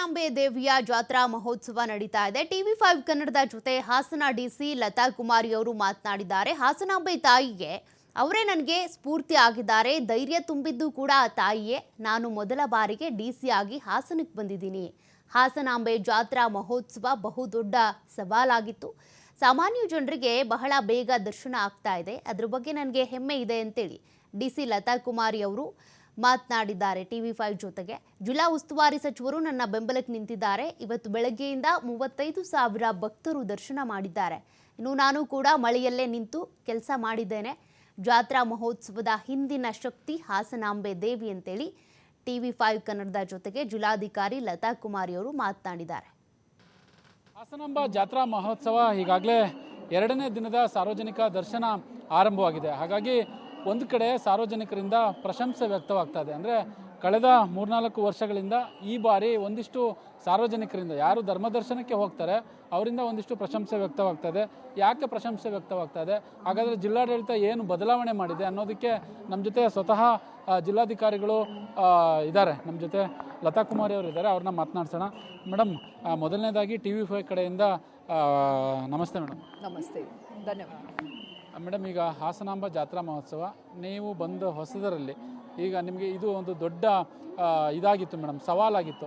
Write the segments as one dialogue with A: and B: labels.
A: ಹಾಸನಾಂಬೆ ದೇವಿಯ ಜಾತ್ರಾ ಮಹೋತ್ಸವ ನಡೀತಾ ಇದೆ. ಟಿವಿ ಫೈವ್ ಕನ್ನಡದ ಜೊತೆ ಹಾಸನ ಡಿಸಿ ಲತಾ ಕುಮಾರಿ ಅವರು ಮಾತನಾಡಿದ್ದಾರೆ. ಹಾಸನಾಂಬೆ ತಾಯಿಗೆ ಅವರೇ ನನಗೆ ಸ್ಫೂರ್ತಿ ಆಗಿದ್ದಾರೆ. ಧೈರ್ಯ ತುಂಬಿದ್ದು ಕೂಡ ತಾಯಿಯೇ. ನಾನು ಮೊದಲ ಬಾರಿಗೆ ಡಿ ಸಿ ಆಗಿ ಹಾಸನಕ್ಕೆ ಬಂದಿದ್ದೀನಿ. ಹಾಸನಾಂಬೆ ಜಾತ್ರಾ ಮಹೋತ್ಸವ ಬಹುದೊಡ್ಡ ಸವಾಲಾಗಿತ್ತು. ಸಾಮಾನ್ಯ ಜನರಿಗೆ ಬಹಳ ಬೇಗ ದರ್ಶನ ಆಗ್ತಾ ಇದೆ. ಅದ್ರ ಬಗ್ಗೆ ನನಗೆ ಹೆಮ್ಮೆ ಇದೆ ಅಂತೇಳಿ ಡಿ ಸಿ ಲತಾ ಕುಮಾರಿ ಅವರು ಮಾತನಾಡಿದ್ದಾರೆ. ಟಿವಿ ಫೈವ್ ಜೊತೆಗೆ ಜಿಲ್ಲಾ ಉಸ್ತುವಾರಿ ಸಚಿವರು ನನ್ನ ಬೆಂಬಲಕ್ಕೆ ನಿಂತಿದ್ದಾರೆ. ಇವತ್ತು ಬೆಳಗ್ಗೆಯಿಂದ ಮೂವತ್ತೈದು ಸಾವಿರ ಭಕ್ತರು ದರ್ಶನ ಮಾಡಿದ್ದಾರೆ. ಇನ್ನು ನಾನು ಕೂಡ ಮಳೆಯಲ್ಲೇ ನಿಂತು ಕೆಲಸ ಮಾಡಿದ್ದೇನೆ. ಜಾತ್ರಾ ಮಹೋತ್ಸವದ ಹಿಂದಿನ ಶಕ್ತಿ ಹಾಸನಾಂಬೆ ದೇವಿ ಅಂತೇಳಿ ಟಿವಿ ಫೈವ್ ಕನ್ನಡದ ಜೊತೆಗೆ ಜಿಲ್ಲಾಧಿಕಾರಿ ಲತಾ ಕುಮಾರಿ ಅವರು ಮಾತನಾಡಿದ್ದಾರೆ.
B: ಹಾಸನಾಂಬ ಜಾತ್ರಾ ಮಹೋತ್ಸವ ಈಗಾಗಲೇ ಎರಡನೇ ದಿನದ ಸಾರ್ವಜನಿಕ ದರ್ಶನ ಆರಂಭವಾಗಿದೆ. ಹಾಗಾಗಿ ಒಂದು ಕಡೆ ಸಾರ್ವಜನಿಕರಿಂದ ಪ್ರಶಂಸೆ ವ್ಯಕ್ತವಾಗ್ತಾ ಇದೆ ಅಂದರೆ ಕಳೆದ ಮೂರ್ನಾಲ್ಕು ವರ್ಷಗಳಿಂದ ಈ ಬಾರಿ ಒಂದಿಷ್ಟು ಸಾರ್ವಜನಿಕರಿಂದ ಯಾರು ಧರ್ಮದರ್ಶನಕ್ಕೆ ಹೋಗ್ತಾರೆ, ಅವರಿಂದ ಒಂದಿಷ್ಟು ಪ್ರಶಂಸೆ ವ್ಯಕ್ತವಾಗ್ತಾ ಇದೆ ಯಾಕೆ ಪ್ರಶಂಸೆ ವ್ಯಕ್ತವಾಗ್ತಾ ಇದೆ ಹಾಗಾದರೆ ಜಿಲ್ಲಾಡಳಿತ ಏನು ಬದಲಾವಣೆ ಮಾಡಿದೆ ಅನ್ನೋದಕ್ಕೆ ನಮ್ಮ ಜೊತೆ ಸ್ವತಃ ಜಿಲ್ಲಾಧಿಕಾರಿಗಳು ಇದ್ದಾರೆ. ನಮ್ಮ ಜೊತೆ ಲತಾ ಕುಮಾರಿ ಅವರು ಇದ್ದಾರೆ, ಅವ್ರನ್ನ ಮಾತನಾಡ್ಸೋಣ. ಮೇಡಮ್ ಮೊದಲನೇದಾಗಿ ಟಿ ವಿ ಫೈವ್ ಕಡೆಯಿಂದ ನಮಸ್ತೆ ಮೇಡಮ್.
C: ನಮಸ್ತೆ. ಧನ್ಯವಾದ.
B: ಮೇಡಮ್, ಈಗ ಹಾಸನಾಂಬ ಜಾತ್ರಾ ಮಹೋತ್ಸವ, ನೀವು ಬಂದು ಹೊಸದರಲ್ಲಿ, ಈಗ ನಿಮಗೆ ಇದು ಒಂದು ದೊಡ್ಡ ಇದಾಗಿತ್ತು ಮೇಡಮ್, ಸವಾಲಾಗಿತ್ತು.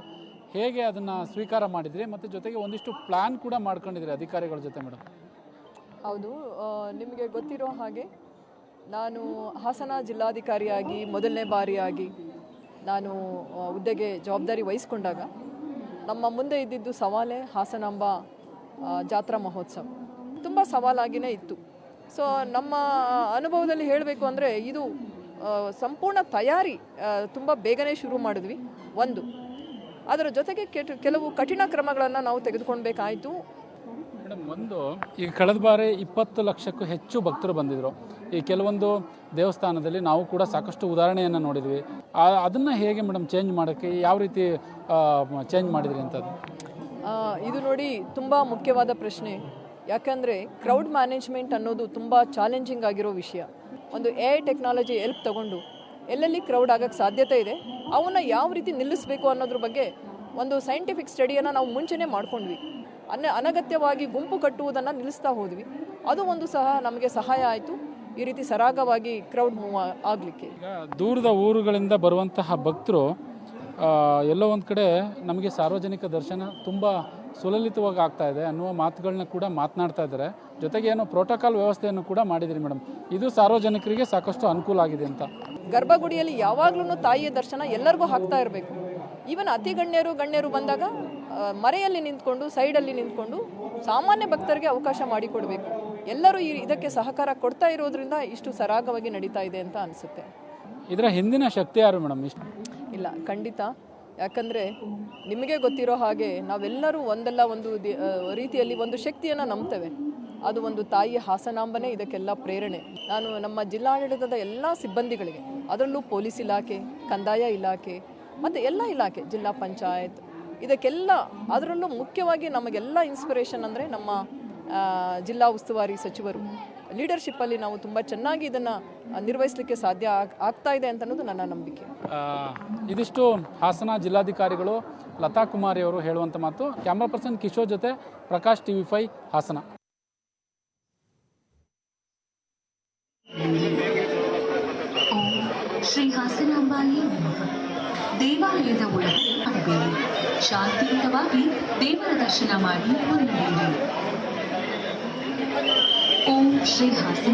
B: ಹೇಗೆ ಅದನ್ನು ಸ್ವೀಕಾರ ಮಾಡಿದ್ರಿ? ಮತ್ತು ಜೊತೆಗೆ ಒಂದಿಷ್ಟು ಪ್ಲ್ಯಾನ್ ಕೂಡ ಮಾಡ್ಕೊಂಡಿದ್ರಿ ಅಧಿಕಾರಿಗಳ ಜೊತೆ ಮೇಡಮ್?
C: ಹೌದು. ನಿಮಗೆ ಗೊತ್ತಿರೋ ಹಾಗೆ, ನಾನು ಹಾಸನ ಜಿಲ್ಲಾಧಿಕಾರಿಯಾಗಿ, ಮೊದಲನೇ ಬಾರಿಯಾಗಿ ನಾನು ಹುದ್ದೆಗೆ ಜವಾಬ್ದಾರಿ ವಹಿಸ್ಕೊಂಡಾಗ, ನಮ್ಮ ಮುಂದೆ ಇದ್ದಿದ್ದು ಸವಾಲೇ ಹಾಸನಾಂಬ ಜಾತ್ರಾ ಮಹೋತ್ಸವ. ತುಂಬ ಸವಾಲಾಗಿಯೇ ಇತ್ತು. ಸೊ ನಮ್ಮ ಅನುಭವದಲ್ಲಿ ಹೇಳಬೇಕು ಅಂದರೆ ಇದು ಸಂಪೂರ್ಣ ತಯಾರಿ ತುಂಬ ಬೇಗನೆ ಶುರು ಮಾಡಿದ್ವಿ ಒಂದು. ಅದರ ಜೊತೆಗೆ ಕೆಲವು ಕಠಿಣ ಕ್ರಮಗಳನ್ನು ನಾವು ತೆಗೆದುಕೊಳ್ಬೇಕಾಯಿತು.
B: ಮೇಡಮ್ ಒಂದು ಈಗ ಕಳೆದ ಬಾರಿ ಇಪ್ಪತ್ತು ಲಕ್ಷಕ್ಕೂ ಹೆಚ್ಚು ಭಕ್ತರು ಬಂದಿದ್ದರು ಈ ಕೆಲವೊಂದು ದೇವಸ್ಥಾನದಲ್ಲಿ ನಾವು ಕೂಡ ಸಾಕಷ್ಟು ಉದಾಹರಣೆಯನ್ನು ನೋಡಿದ್ವಿ. ಅದನ್ನು ಹೇಗೆ ಮೇಡಮ್ ಚೇಂಜ್ ಮಾಡೋಕ್ಕೆ ಯಾವ ರೀತಿ ಚೇಂಜ್ ಮಾಡಿದ್ರಿ ಅಂತದ್ದು?
C: ಇದು ನೋಡಿ ತುಂಬ ಮುಖ್ಯವಾದ ಪ್ರಶ್ನೆ. ಯಾಕಂದರೆ ಕ್ರೌಡ್ ಮ್ಯಾನೇಜ್ಮೆಂಟ್ ಅನ್ನೋದು ತುಂಬ ಚಾಲೆಂಜಿಂಗ್ ಆಗಿರೋ ವಿಷಯ. ಒಂದು ಎ ಐ ಟೆಕ್ನಾಲಜಿ ಎಲ್ಪ್ ತಗೊಂಡು ಎಲ್ಲೆಲ್ಲಿ ಕ್ರೌಡ್ ಆಗೋಕ್ಕೆ ಸಾಧ್ಯತೆ ಇದೆ, ಅವನ್ನ ಯಾವ ರೀತಿ ನಿಲ್ಲಿಸಬೇಕು ಅನ್ನೋದ್ರ ಬಗ್ಗೆ ಒಂದು ಸೈಂಟಿಫಿಕ್ ಸ್ಟಡಿಯನ್ನು ನಾವು ಮುಂಚೆನೇ ಮಾಡ್ಕೊಂಡ್ವಿ. ಅನ್ನ ಅನಗತ್ಯವಾಗಿ ಗುಂಪು ಕಟ್ಟುವುದನ್ನು ನಿಲ್ಲಿಸ್ತಾ ಹೋದ್ವಿ. ಅದು ಒಂದು ಸಹ ನಮಗೆ ಸಹಾಯ ಆಯಿತು. ಈ ರೀತಿ ಸರಾಗವಾಗಿ ಕ್ರೌಡ್ ಮೂವ್ ಆಗಲಿಕ್ಕೆ.
B: ದೂರದ ಊರುಗಳಿಂದ ಬರುವಂತಹ ಭಕ್ತರು ಎಲ್ಲೋ ಒಂದು ಕಡೆ ನಮಗೆ ಸಾರ್ವಜನಿಕ ದರ್ಶನ ತುಂಬ ಸುಲಲಿತವಾಗಿ ಆಗ್ತಾ ಇದೆ ಅನ್ನುವ ಮಾತುಗಳನ್ನ ಕೂಡ ಮಾತನಾಡ್ತಾ ಇದ್ದಾರೆ. ಜೊತೆಗೆ ಏನೋ ಪ್ರೋಟೋಕಾಲ್ ವ್ಯವಸ್ಥೆಯನ್ನು ಕೂಡ ಮಾಡಿದಿರಿ ಮೇಡಮ್. ಇದು ಸಾರ್ವಜನಿಕರಿಗೆ ಸಾಕಷ್ಟು ಅನುಕೂಲ ಆಗಿದೆ ಅಂತ.
C: ಗರ್ಭಗುಡಿಯಲ್ಲಿ ಯಾವಾಗ್ಲೂ ತಾಯಿಯ ದರ್ಶನ ಎಲ್ಲರಿಗೂ ಹಾಕ್ತಾ ಇರಬೇಕು. ಈವನ್ ಅತಿ ಗಣ್ಯರು ಗಣ್ಯರು ಬಂದಾಗ ಮರೆಯಲ್ಲಿ ನಿಂತ್ಕೊಂಡು ಸೈಡಲ್ಲಿ ನಿಂತ್ಕೊಂಡು ಸಾಮಾನ್ಯ ಭಕ್ತರಿಗೆ ಅವಕಾಶ ಮಾಡಿಕೊಡ್ಬೇಕು. ಎಲ್ಲರೂ ಈ ಇದಕ್ಕೆ ಸಹಕಾರ ಕೊಡ್ತಾ ಇರೋದ್ರಿಂದ ಇಷ್ಟು ಸರಾಗವಾಗಿ ನಡೀತಾ ಇದೆ ಅಂತ ಅನಿಸುತ್ತೆ.
B: ಇದರ ಹಿಂದಿನ ಶಕ್ತಿ ಯಾರು ಮೇಡಮ್? ಇಷ್ಟು
C: ಇಲ್ಲ ಖಂಡಿತ. ಯಾಕಂದರೆ ನಿಮಗೆ ಗೊತ್ತಿರೋ ಹಾಗೆ ನಾವೆಲ್ಲರೂ ಒಂದಲ್ಲ ಒಂದು ರೀತಿಯಲ್ಲಿ ಒಂದು ಶಕ್ತಿಯನ್ನು ನಂಬ್ತೇವೆ. ಅದು ಒಂದು ತಾಯಿಯ ಹಾಸನಾಂಬನೇ, ಇದಕ್ಕೆಲ್ಲ ಪ್ರೇರಣೆ. ನಾನು ನಮ್ಮ ಜಿಲ್ಲಾಡಳಿತದ ಎಲ್ಲ ಸಿಬ್ಬಂದಿಗಳಿಗೆ, ಅದರಲ್ಲೂ ಪೊಲೀಸ್ ಇಲಾಖೆ, ಕಂದಾಯ ಇಲಾಖೆ, ಮತ್ತು ಎಲ್ಲ ಇಲಾಖೆ, ಜಿಲ್ಲಾ ಪಂಚಾಯತ್, ಇದಕ್ಕೆಲ್ಲ, ಅದರಲ್ಲೂ ಮುಖ್ಯವಾಗಿ ನಮಗೆಲ್ಲ ಇನ್ಸ್ಪಿರೇಷನ್ ಅಂದರೆ ನಮ್ಮ ಜಿಲ್ಲಾ ಉಸ್ತುವಾರಿ ಸಚಿವರು. ಲೀಡರ್ಶಿಪ್ಪಲ್ಲಿ ನಾವು ತುಂಬ ಚೆನ್ನಾಗಿ ಇದನ್ನು ನಿರ್ವಹಿಸಲಿಕ್ಕೆ ಸಾಧ್ಯ ಆಗ್- ಆಗ್ತಾ ಇದೆ ಅಂತ ಅನ್ನೋದು ನನ್ನ ನಂಬಿಕೆ.
B: ಇದಿಷ್ಟು ಹಾಸನ ಜಿಲ್ಲಾಧಿಕಾರಿಗಳು ಲತಾ ಕುಮಾರಿ ಅವರು ಹೇಳುವಂಥ ಮಾತು. ಕ್ಯಾಮ್ರಾ ಪರ್ಸನ್ ಕಿಶೋರ್ ಜೊತೆ ಪ್ರಕಾಶ್ ಟಿವಿ ಫೈ ಹಾಸನ.
D: ಶ್ರೀ ಹಾಸನಾಂಬಾಯಿ ದೇವಾಲಯದ ಒಳಗೆ ಮಾಡಬೇಡಿ ಶಾಂತಿಯುತವಾಗಿ ದೇವರ ದರ್ಶನ ಮಾಡಿ ಮುನ್ನಡೆಯಿರಿ. ಓಂ ಶ್ರೀ ಹಾಸನ